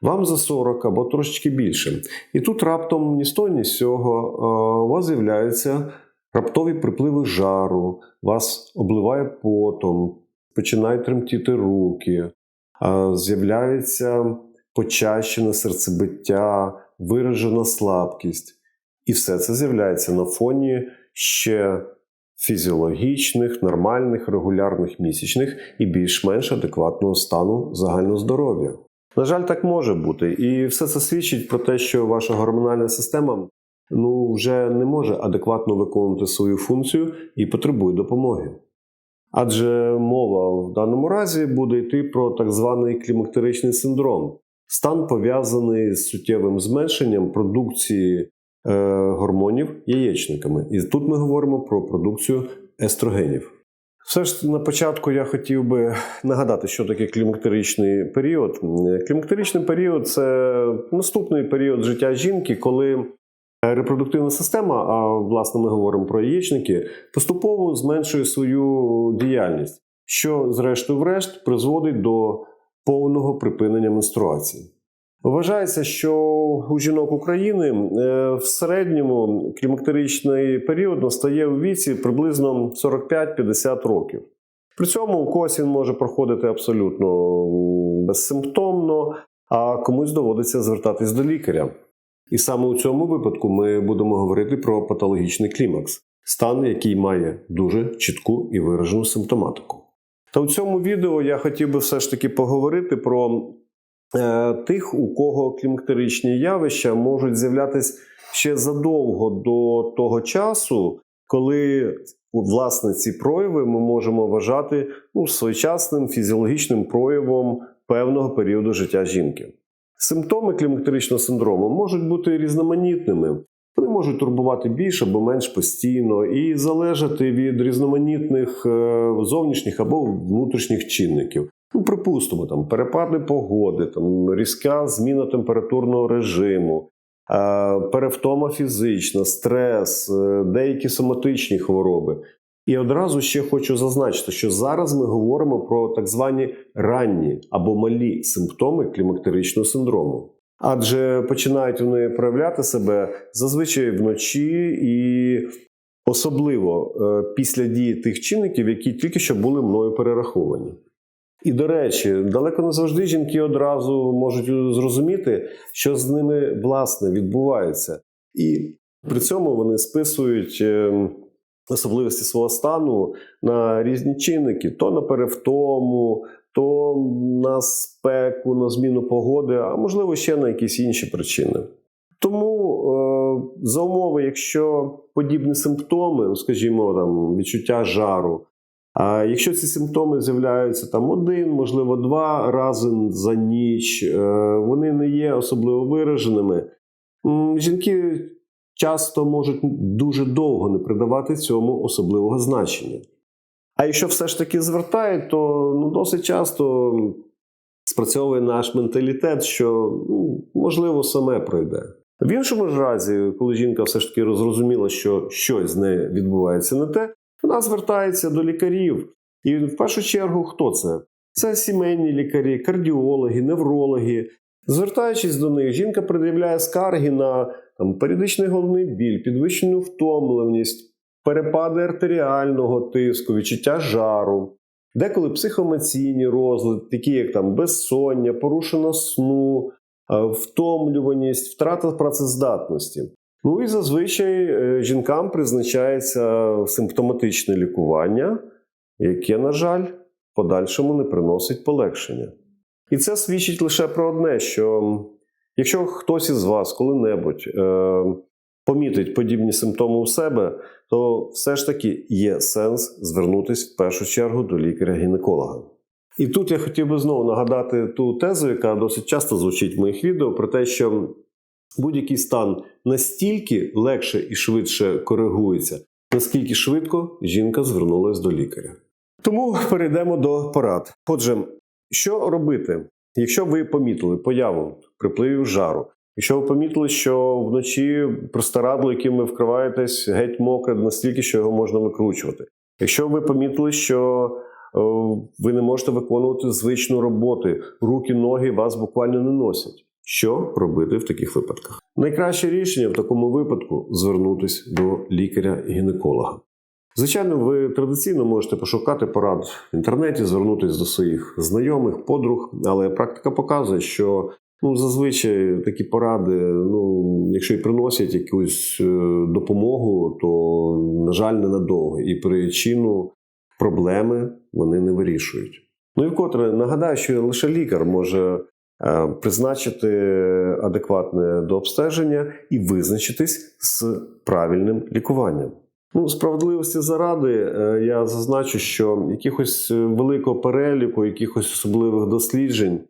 Вам за 40 або трошечки більше. І тут раптом ні того, ні з цього е, у вас з'являються раптові припливи жару, вас обливає потом, починають тремтіти руки, е, з'являється почащене серцебиття, виражена слабкість. І все це з'являється на фоні ще фізіологічних, нормальних, регулярних місячних і більш-менш адекватного стану загального здоров'я. На жаль, так може бути. І все це свідчить про те, що ваша гормональна система ну, вже не може адекватно виконувати свою функцію і потребує допомоги. Адже мова в даному разі буде йти про так званий клімактеричний синдром, стан пов'язаний з суттєвим зменшенням продукції е, гормонів яєчниками. І тут ми говоримо про продукцію естрогенів. Все ж на початку я хотів би нагадати, що таке клімактеричний період. Клімактеричний період це наступний період життя жінки, коли репродуктивна система, а власне ми говоримо про яєчники, поступово зменшує свою діяльність, що, зрештою, врешт призводить до повного припинення менструації. Вважається, що у жінок України е, в середньому клімактеричний період настає у віці приблизно 45-50 років. При цьому у когось він може проходити абсолютно безсимптомно, а комусь доводиться звертатись до лікаря. І саме у цьому випадку ми будемо говорити про патологічний клімакс, стан, який має дуже чітку і виражену симптоматику. Та у цьому відео я хотів би все ж таки поговорити про тих, у кого клімактеричні явища можуть з'являтися ще задовго до того часу, коли власне ці прояви ми можемо вважати ну, своєчасним фізіологічним проявом певного періоду життя жінки. Симптоми клімактеричного синдрому можуть бути різноманітними. Вони можуть турбувати більше або менш постійно і залежати від різноманітних е, зовнішніх або внутрішніх чинників. Ну, припустимо, там перепади погоди, там різка зміна температурного режиму, перевтома фізична, стрес, е, деякі соматичні хвороби. І одразу ще хочу зазначити, що зараз ми говоримо про так звані ранні або малі симптоми клімактеричного синдрому. Адже починають вони проявляти себе зазвичай вночі і особливо е, після дії тих чинників, які тільки що були мною перераховані. І, до речі, далеко не завжди жінки одразу можуть зрозуміти, що з ними власне відбувається. І при цьому вони списують ем, особливості свого стану на різні чинники: то на перевтому, то на спеку, на зміну погоди, а можливо ще на якісь інші причини. Тому е, за умови, якщо подібні симптоми, ну, скажімо, там відчуття жару, якщо ці симптоми з'являються там один, можливо, два рази за ніч, е, вони не є особливо вираженими. Жінки часто можуть дуже довго не придавати цьому особливого значення. А якщо все ж таки звертають, то ну, досить часто спрацьовує наш менталітет, що ну, можливо саме пройде. В іншому ж разі, коли жінка все ж таки зрозуміла, що щось з нею відбувається не те, вона звертається до лікарів. І в першу чергу, хто це? Це сімейні лікарі, кардіологи, неврологи. Звертаючись до них, жінка пред'являє скарги на там, періодичний головний біль, підвищену втомленість, перепади артеріального тиску, відчуття жару, деколи психоемоційні розлади, такі як там безсоння, порушення сну, втомлюваність, втрата працездатності. Ну і зазвичай е, жінкам призначається симптоматичне лікування, яке, на жаль, в подальшому не приносить полегшення. І це свідчить лише про одне: що якщо хтось із вас коли-небудь е, помітить подібні симптоми у себе, то все ж таки є сенс звернутися в першу чергу до лікаря-гінеколога. І тут я хотів би знову нагадати ту тезу, яка досить часто звучить в моїх відео, про те, що будь-який стан настільки легше і швидше коригується, наскільки швидко жінка звернулася до лікаря. Тому перейдемо до порад. Отже, що робити, якщо ви помітили появу припливів жару, якщо ви помітили, що вночі простирадло, яким ви вкриваєтесь, геть мокре настільки, що його можна викручувати, якщо ви помітили, що ви не можете виконувати звичну роботу, руки, ноги вас буквально не носять. Що робити в таких випадках? Найкраще рішення в такому випадку звернутися до лікаря-гінеколога. Звичайно, ви традиційно можете пошукати порад в інтернеті, звернутися до своїх знайомих, подруг, але практика показує, що ну, зазвичай такі поради, ну, якщо і приносять якусь е, допомогу, то, на жаль, ненадовго. І причину проблеми вони не вирішують. Ну і вкотре нагадаю, що лише лікар може призначити адекватне до обстеження і визначитись з правильним лікуванням. Ну, справедливості заради, е, я зазначу, що якихось е, великого переліку, якихось особливих досліджень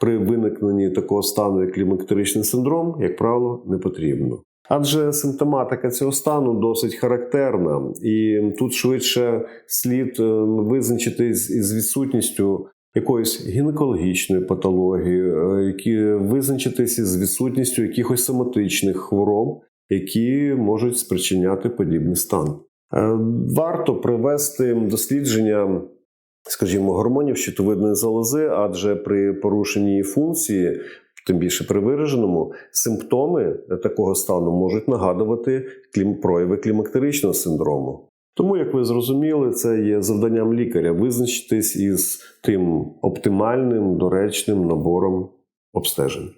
при виникненні такого стану, як клімактеричний синдром, як правило, не потрібно. Адже симптоматика цього стану досить характерна, і тут швидше слід е, визначитись із відсутністю якоїсь гінекологічної патології, е, які визначитись із відсутністю якихось соматичних хвороб, які можуть спричиняти подібний стан. Е, Варто провести дослідження, скажімо, гормонів щитовидної залози, адже при порушенні функції, тим більше при вираженому, симптоми такого стану можуть нагадувати прояви клімактеричного синдрому. Тому, як ви зрозуміли, це є завданням лікаря визначитись із тим оптимальним доречним набором обстежень.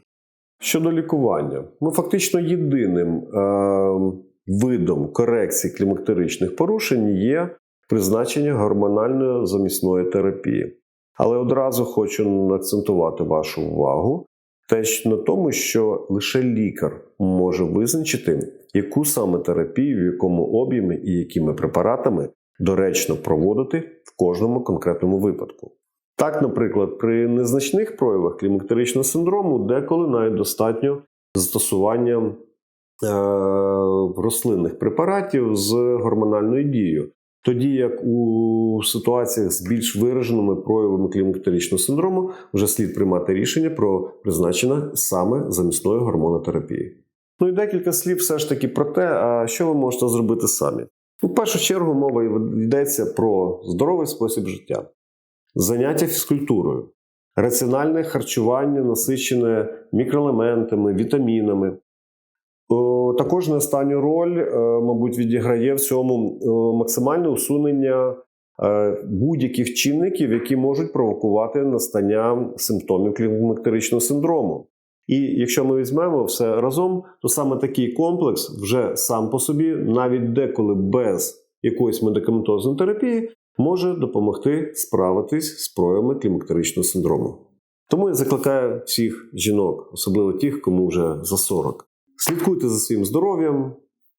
Щодо лікування, ну фактично єдиним е, видом корекції клімактеричних порушень є призначення гормональної замісної терапії. Але одразу хочу акцентувати вашу увагу теж на тому, що лише лікар може визначити, яку саме терапію, в якому об'ємі і якими препаратами доречно проводити в кожному конкретному випадку. Так, наприклад, при незначних проявах клімактеричного синдрому деколи навіть достатньо застосування е, рослинних препаратів з гормональною дією. Тоді як у ситуаціях з більш вираженими проявами клімактеричного синдрому вже слід приймати рішення про призначення саме замісної гормонотерапії. Ну і декілька слів все ж таки про те, а що ви можете зробити самі. У першу чергу мова йдеться про здоровий спосіб життя, заняття фізкультурою, раціональне харчування, насичене мікроелементами, вітамінами. О, Також на останню роль, е, мабуть, відіграє в цьому е, максимальне усунення е, будь-яких чинників, які можуть провокувати настання симптомів клімактеричного синдрому. І якщо ми візьмемо все разом, то саме такий комплекс вже сам по собі, навіть деколи без якоїсь медикаментозної терапії, може допомогти справитись з проявами клімактеричного синдрому. Тому я закликаю всіх жінок, особливо тих, кому вже за 40. Слідкуйте за своїм здоров'ям,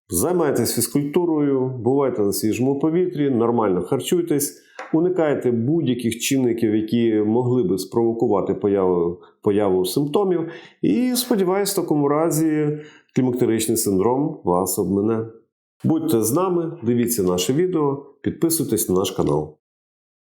займайтесь фізкультурою, бувайте на свіжому повітрі, нормально харчуйтесь, уникайте будь-яких чинників, які могли би спровокувати появу, появу симптомів. І сподіваюсь, в такому разі клімактеричний синдром вас обмине. Будьте з нами, дивіться наше відео, підписуйтесь на наш канал.